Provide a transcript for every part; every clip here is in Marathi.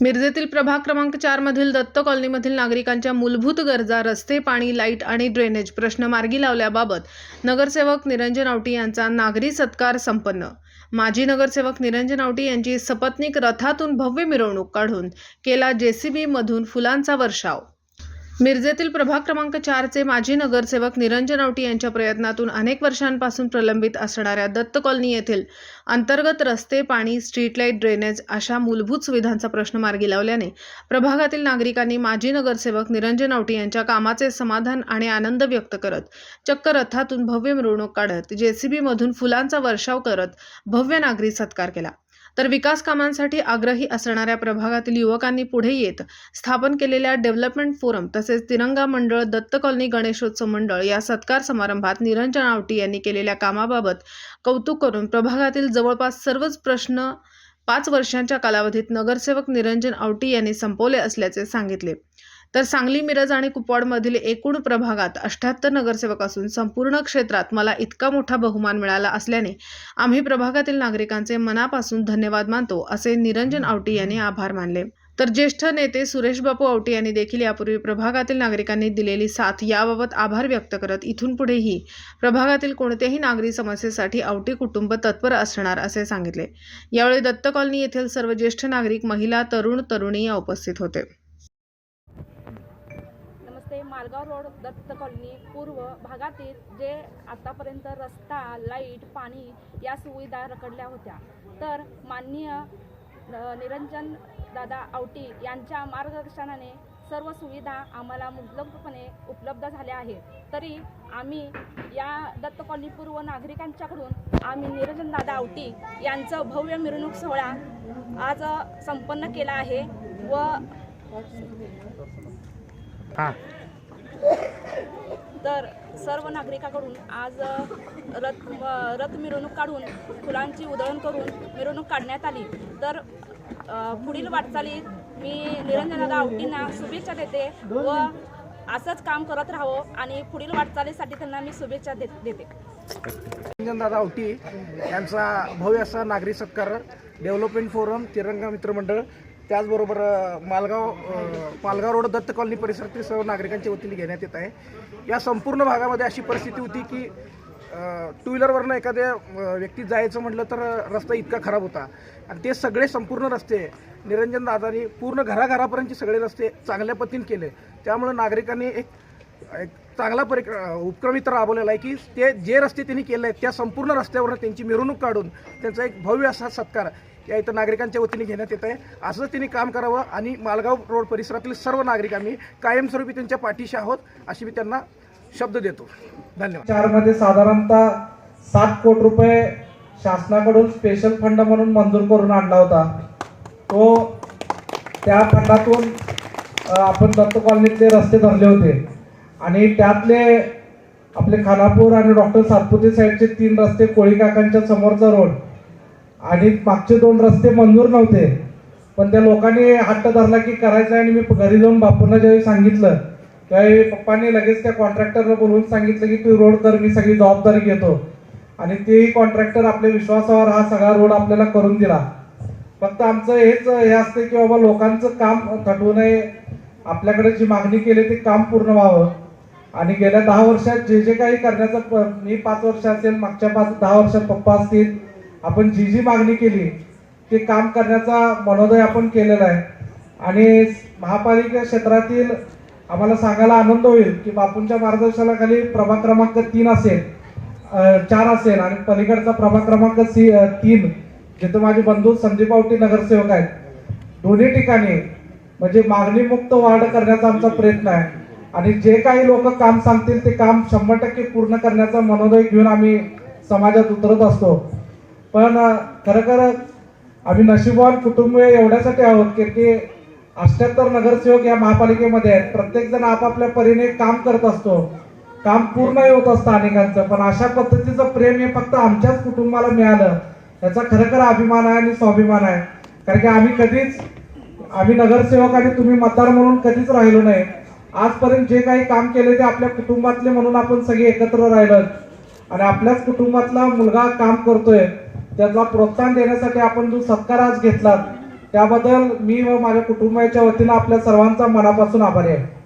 मिरजेतील प्रभाग क्रमांक चार मधील दत्त कॉलनीमधील नागरिकांच्या मूलभूत गरजा रस्ते पाणी लाइट आणि ड्रेनेज प्रश्न मार्गी लावल्याबाबत नगरसेवक निरंजन आवटी यांचा नागरी सत्कार संपन्न. माजी नगरसेवक निरंजन आवटी यांची सपत्नीक रथातून भव्य मिरवणूक काढून केला जेसीबी मधून फुलांचा वर्षाव. मिरजेतील प्रभाग क्रमांक चारचे माजी नगरसेवक निरंजन आवटी यांच्या प्रयत्नातून अनेक वर्षांपासून प्रलंबित असणाऱ्या दत्त कॉलनी येथील अंतर्गत रस्ते पाणी स्ट्रीट लाइट ड्रेनेज अशा मूलभूत सुविधांचा प्रश्न मार्गी लावल्याने प्रभागातील नागरिकांनी माजी नगरसेवक निरंजन आवटी यांच्या कामाचे समाधान आणि आनंद व्यक्त करत चक्क रथातून भव्य मिरवणूक काढत जेसीबीमधून फुलांचा वर्षाव करत भव्य नागरी सत्कार केला. तर विकास कामांसाठी आग्रही असणाऱ्या प्रभागातील युवकांनी पुढे येत स्थापन केलेल्या डेव्हलपमेंट फोरम तसेच तिरंगा मंडळ दत्त कॉलनी गणेशोत्सव मंडळ या सत्कार समारंभात निरंजन आवटी यांनी केलेल्या कामाबाबत कौतुक करून प्रभागातील जवळपास सर्वच प्रश्न पाच वर्षांच्या कालावधीत नगरसेवक निरंजन आवटी यांनी संपवले असल्याचे सांगितले. तर सांगली मिरज आणि कुपवाडमधील एकूण प्रभागात अष्ट्याहत्तर नगरसेवक असून संपूर्ण क्षेत्रात मला इतका मोठा बहुमान मिळाला असल्याने आम्ही प्रभागातील नागरिकांचे मनापासून धन्यवाद मानतो असे निरंजन आवटी यांनी आभार मानले. तर ज्येष्ठ नेते सुरेश बापू आवटी यांनी देखील यापूर्वी प्रभागातील नागरिकांनी दिलेली साथ याबाबत आभार व्यक्त करत इथून पुढेही प्रभागातील कोणत्याही नागरी समस्येसाठी आवटी कुटुंब तत्पर असणार असे सांगितले. यावेळी दत्त कॉलनी येथील सर्व ज्येष्ठ नागरिक महिला तरुण तरुणी या उपस्थित होते. रस्ते मालगाव रोड दत्त कॉलनी पूर्व भागातील जे आतापर्यंत रस्ता लाइट पाणी या सुविधा रखडल्या होत्या. तर माननीय निरंजन दादा आवटी यांच्या मार्गदर्शनाने सर्व सुविधा आम्हाला मुबलकपणे उपलब्ध झाल्या आहेत. तरी आम्ही या दत्त कॉलनी पूर्व नागरिकांच्याकडून आम्ही निरंजन दादा आवटी यांचं भव्य मिरवणूक सोहळा आज संपन्न केला आहे व हां. तर सर्व नागरिकाकडून आज रथ रथ मिरवणूक काढून फुलांची उधळण करून मिरवणूक काढण्यात आली. तर पुढील वाटचालीत मी निरंजनदादा आवटींना शुभेच्छा देते व असंच काम करत राहावं आणि पुढील वाटचालीसाठी त्यांना मी शुभेच्छा दे देते. निरंजनदादा आवटी यांचा भव्य असा नागरी सत्कार डेव्हलपमेंट फोरम तिरंगा मित्रमंडळ त्याचबरोबर मालगाव मालगाव रोड दत्त कॉलनी परिसरातील सर्व नागरिकांच्या वतीने घेण्यात येत आहे. या संपूर्ण भागामध्ये अशी परिस्थिती होती की टू व्हीलरवरनं एखाद्या व्यक्ती जायचं म्हटलं तर रस्ता इतका खराब होता. आणि ते सगळे संपूर्ण रस्ते निरंजन दादानी पूर्ण घराघरापर्यंतचे सगळे रस्ते चांगल्या पद्धतीने केले. त्यामुळे नागरिकांनी एक एक चांगला परिक उपक्रम इथं राबवलेला आहे की ते जे रस्ते त्यांनी केले आहेत त्या संपूर्ण रस्त्यावर त्यांची मिरवणूक काढून त्यांचा एक भव्य असा सत्कार या इथं नागरिकांच्या वतीने घेण्यात येत आहे असंच त्यांनी काम करावं आणि मालगाव रोड परिसरातील सर्व नागरिक आम्ही कायमस्वरूपी त्यांच्या पाठीशी आहोत अशी मी त्यांना शब्द देतो. धन्यवाद. चारमध्ये साधारणतः सात कोटी रुपये शासनाकडून स्पेशल फंड म्हणून मंजूर करून आणला होता. तो त्या फंडातून आपण दत्त कॉलनीतले रस्ते धरले होते. आणि त्यातले आपले खानापूर आणि डॉक्टर सातपुते साईडचे तीन रस्ते कोळी काकांच्या समोरचा रोड. आणि मागचे दोन रस्ते मंजूर नव्हते. पण त्या लोकांनी हट्ट धरला की करायचं आहे आणि मी घरी जाऊन बापूंना ज्यावेळी सांगितलं त्यावेळी पप्पांनी लगेच त्या कॉन्ट्रॅक्टरला बोलवून सांगितलं की तू रोड कर मी सगळी जबाबदारी घेतो. आणि तेही कॉन्ट्रॅक्टर आपल्या विश्वासावर हा सगळा रोड आपल्याला करून दिला. फक्त आमचं हेच हे असतं की बाबा लोकांचं काम थटवू नये. आपल्याकडे जी मागणी केली ते काम पूर्ण व्हावं. आणि गेल्या दहा वर्षात जे जे काही करण्याचं प- मी पाच वर्ष असेल मागच्या पाच दहा वर्षात पप्पा असतील आपण जी जी मागणी केली ते काम करण्याचा मनोदय आपण केलेला आहे. आणि महापालिका क्षेत्रातील आम्हाला सांगायला आनंद होईल की बापूंच्या मार्गदर्शनाखाली प्रभाग क्रमांक तीन असेल चार असेल आणि पलीकडचा प्रभाग क्रमांक सी तीन जिथं माझे बंधू संदीप आवटी नगरसेवक आहेत. दोन्ही ठिकाणी म्हणजे मागणीमुक्त वाढ करण्याचा आमचा प्रयत्न आहे. आणि जे काही लोक काम सांगतील ते काम शंभर टक्के पूर्ण करण्याचा मनोदय घेऊन आम्ही समाजात उतरत असतो. पण खरं खरं आम्ही नशिबवान कुटुंब एवढ्यासाठी आहोत की ते अष्ट्याहत्तर नगरसेवक या महापालिकेमध्ये आहेत. प्रत्येकजण आपापल्या परीने काम करत असतो. काम पूर्ण होत असतं अनेकांचं पण अशा पद्धतीचं प्रेम हे फक्त आमच्याच कुटुंबाला मिळालं. याचा खरं अभिमान आहे आणि स्वाभिमान आहे. कारण की आम्ही कधीच आम्ही नगरसेवक आणि तुम्ही मतदार म्हणून कधीच राहिलो नाही. आजपर्यंत जे काही काम केले ते आपल्या कुटुंबातले म्हणून आपण सगळे एकत्र राहिलो आणि आपल्याच कुटुंबातला मुलगा काम करतोय त्याला प्रोत्साहन देण्यासाठी आपण जो सत्कार आज घेतला त्याबद्दल मी व माझ्या कुटुंबाच्या वतीनं आपल्या सर्वांचा मनापासून आभारी आहे.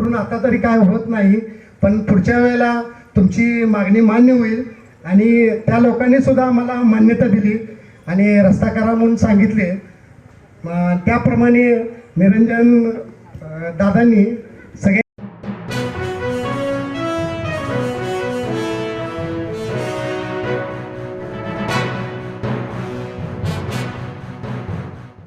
करून आता तरी काय होत नाही पण पुढच्या वेळेला तुमची मागणी मान्य होईल. आणि त्या लोकांनी सुद्धा आम्हाला मान्यता दिली आणि रस्ता करा म्हणून सांगितले. त्याप्रमाणे निरंजन दादांनी सगळे